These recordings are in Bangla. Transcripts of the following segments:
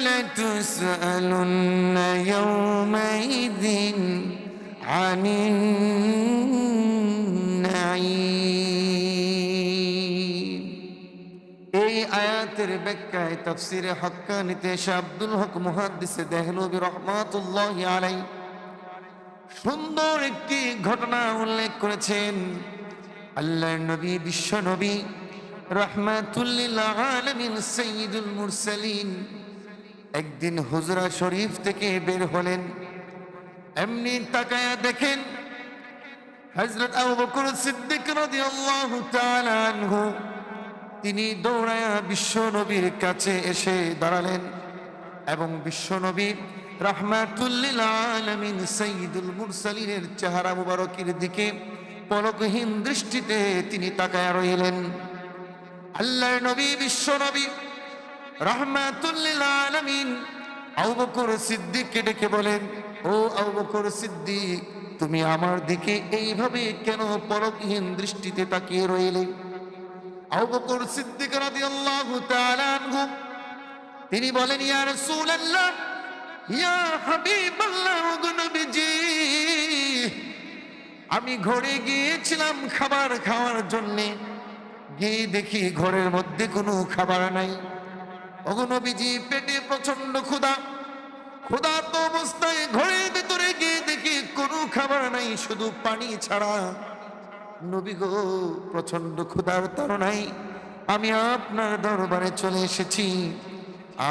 لتسألن يومئذ عن النعيم এই আয়াতের ব্যাখ্যায় তাফসিরে হক্কানিতে শাহ আব্দুল হক মুহাদ্দিসে দেহলবি রহমাতুল্লাহ আলাই সুন্দর একটি ঘটনা উল্লেখ করেছেন আল্লাহর নবী বিশ্ব নবী রহমাতুল্লিল আলমিন সঈদুল মুরসালিন একদিন হুজরা শরীফ থেকে বের হলেন। এমনি তাকায়া দেখেন হজরত আবু বকর সিদ্দিক রাদিয়াল্লাহু তাআলা আনহু, তিনি দৌড়ায়া বিশ্ব নবীর কাছে এসে দাঁড়ালেন এবং বিশ্ব নবী রহমাতুল্লিল আলমিন সঈদুল মুরসালিনের চেহারা মুবারকের দিকে পলকহীন দৃষ্টিতে তিনি তাকায়া রইলেন। আল্লাহর নবী, বিশ্ব নবী আলমিন। সিদ্দিককে ডেকে বলেন, ও সিদ্দিক, তুমি আমার দিকে এইভাবে কেন পরকহীন দৃষ্টিতে তাকিয়ে রইলে? সিদ্দিক তিনি বলেন, ইয়া আমি ঘরে গিয়েছিলাম খাবার খাওয়ার জন্যে। গিয়ে দেখি ঘরের মধ্যে কোনো খাবার নাই। ওগো নবীজি, পেটে প্রচণ্ড ক্ষুধা। ক্ষুধা তো অবস্থায় ঘরের ভেতরে গিয়ে দেখি কোনো খাবার নাই, শুধু পানি ছাড়া। নবী গো প্রচণ্ড ক্ষুধার তাড়নাই আমি আপনার দরবারে চলে এসেছি।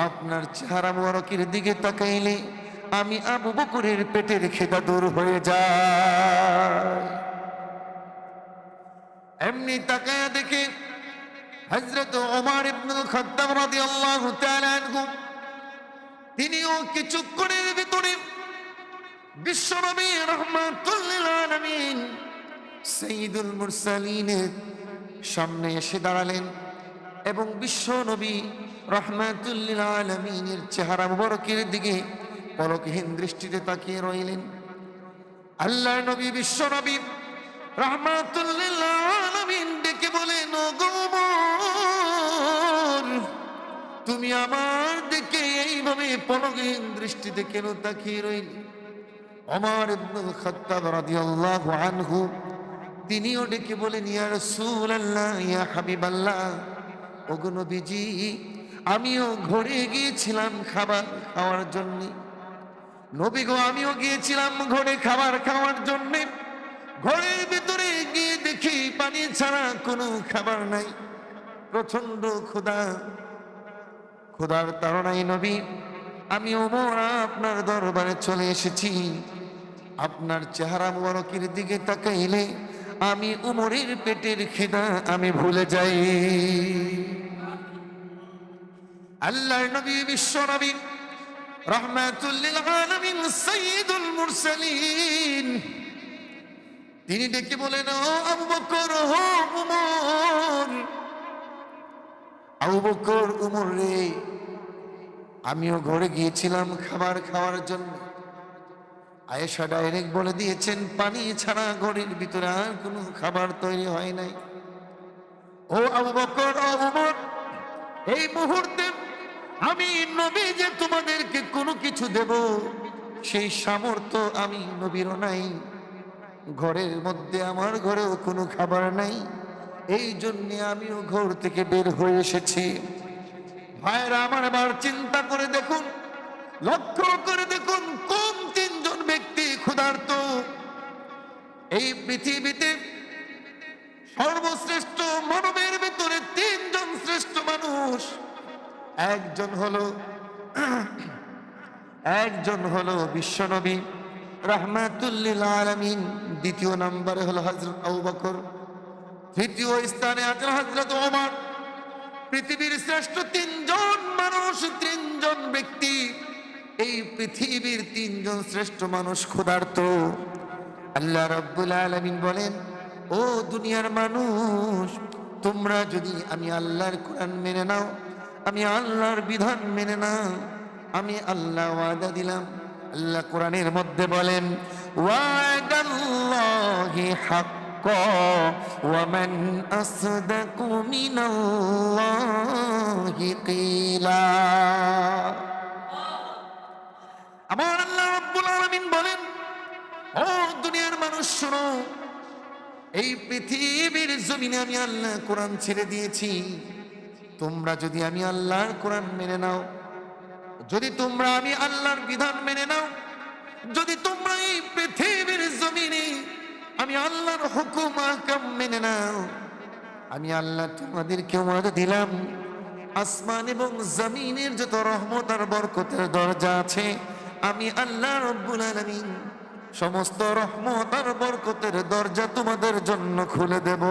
আপনার চেহারা মোবারকের দিকে তাকাইলে আমি আবু বকরের পেটের খেদা দূর হয়ে যায়। এমনি তাকায়া দেখে তিনিও কিছুক্ষণের ভিতরে বিশ্বনবী সামনে এসে দাঁড়ালেন এবং বিশ্ব নবী রহমাতুল্লিল আলমিনের চেহারা মুবারকের দিকে পলকহীন দৃষ্টিতে তাকিয়ে রইলেন। আল্লাহ নবী বিশ্ব নবী রহমাতুল্লিল তুমি আমার দিকে এইভাবে পলকহীন দৃষ্টিতে কেন তাকিয়ে রইলে? অমর ইবনুল খাত্তাব রাদিয়াল্লাহু আনহু তিনিও ডেকে বলেন, ইয়া রাসূলুল্লাহ, ইয়া হাবিবাল্লাহ, ওগো নবীজি, আমিও ঘরে গিয়েছিলাম খাবার খাওয়ার জন্য। নবী গো, আমিও গিয়েছিলাম ঘরে খাবার খাওয়ার জন্য। ঘরের ভিতরে গিয়ে দেখি পানি ছাড়া কোনো খাবার নাই। প্রচণ্ড ক্ষুধা। ক্ষুধার তাড়নাই নবী, আমি ওমর আপনার দরবারে চলে এসেছি। আপনার চেহারা মোবারকের দিকে তাকাইলে আমি উমরের পেটের খিদা আমি ভুলে যাই। আল্লাহর নবী, বিশ্ব নবী মুরসালিন। তিনি ডেকে বলেন, ও আবু বকর, ও উমর আবু বকর উমর রে, আমিও ঘরে গিয়েছিলাম খাবার খাওয়ার জন্য। আয়েশা ডাইরেক্ট বলে দিয়েছেন, পানি ছাড়া ঘরের ভিতরে আর কোনো খাবার তৈরি হয় নাই। ও আবু বকর উমর এই মুহূর্তে আমি নবী যে তোমাদেরকে কোনো কিছু দেব, সেই সামর্থ্য আমি নবীর নাই। ঘরের মধ্যে আমার ঘরেও কোনো খাবার নাই। এই জন্যে আমিও ঘর থেকে বের হয়ে এসেছি। ভাইরা আমার এবার চিন্তা করে দেখুন, লক্ষ্য করে দেখুন, কোন তিনজন ব্যক্তি ক্ষুধার্ত। এই পৃথিবীতে সর্বশ্রেষ্ঠ মানবের ভিতরে তিনজন শ্রেষ্ঠ মানুষ। একজন হলো একজন হলো বিশ্বনবী। রহমাতুল্লিল আলামিন। দ্বিতীয় নম্বরে হলো হজরত আবু বকর। তৃতীয় স্থানে আছে হজরত ওমর। পৃথিবীর শ্রেষ্ঠ তিনজন মানুষ, তিনজন ব্যক্তি। এই পৃথিবীর তিনজন শ্রেষ্ঠ মানুষ ক্ষুধার্ত। আল্লাহ রব্বুল আলমিন বলেন, ও দুনিয়ার মানুষ, তোমরা যদি আমি আল্লাহর কোরআন মেনে নাও, আমি আল্লাহর বিধান মেনে নাও, আমি আল্লাহ ওয়াদা দিলাম। আল্লাহ কোরআনের মধ্যে বলেন, ওয়াদাল্লাহি ওয়ামান আসদাকু মিনাল্লাহি কিলা আমার আল্লাহ রাব্বুল আলামিন বলেন, ও দুনিয়ার মানুষ শোনো, এই পৃথিবীর জমিনে আমি আল্লাহ কোরআন ছেড়ে দিয়েছি। তোমরা যদি আমি আল্লাহর কোরআন মেনে নাও, যদি তোমরা আমি আল্লাহর বিধান মেনে নাও, যদি তোমরা এই পৃথিবীর জমিনে আমি আল্লাহর হুকুম আহকাম মেনে নাও। আমি আল্লাহ তোমাদেরকে ওয়াদা দিলাম, আসমান এবং জমিনের যত রহমত আর বরকতের দরজা আছে, আমি আল্লাহ রব্বুল আলামিন সমস্ত রহমত আর বরকতের দরজা তোমাদের জন্য খুলে দেব।